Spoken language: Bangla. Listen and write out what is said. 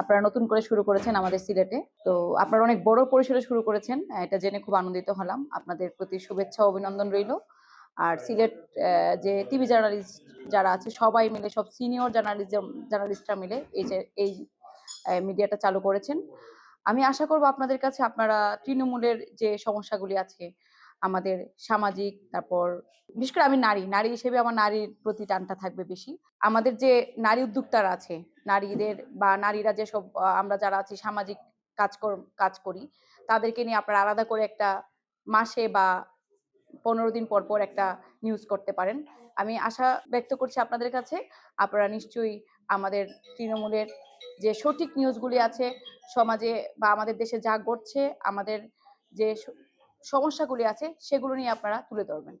আপনারা নতুন করে শুরু করেছেন আমাদের সিলেটে। তো আপনারা অনেক বড় পরিসরে শুরু করেছেন এটা জেনে খুব আনন্দিত হলাম। আপনাদের প্রতি শুভেচ্ছা অভিনন্দন রইল। আর সিলেট যে টিভি জার্নালিস্ট যারা আছে, সবাই মিলে, সব সিনিয়র জার্নালিজম, জার্নালিস্টরা মিলে এই যে, এই মিডিয়াটা চালু করেছেন। আমি আশা করব আপনাদের কাছে আপনারা তৃণমূলের যে সমস্যাগুলি আছে আমাদের সামাজিক, তারপর বিশেষ করে আমি নারী নারী হিসেবে আমার নারীর প্রতি টানটা থাকবে বেশি। আমাদের যে নারী উদ্যোক্তারা আছে, নারীদের বা নারীরা যেসব আমরা যারা আছি, সামাজিক কাজ কাজ করি, তাদেরকে নিয়ে আপনারা আলাদা করে একটা মাসে বা পনেরো দিন পর পর একটা নিউজ করতে পারেন। আমি আশা ব্যক্ত করছি আপনাদের কাছে। আপনারা নিশ্চয়ই আমাদের তৃণমূলের যে সঠিক নিউজগুলি আছে, সমাজে বা আমাদের দেশে যা ঘটছে, আমাদের যে সমস্যাগুলি আছে সেগুলো নিয়ে আপনারা তুলে ধরবেন।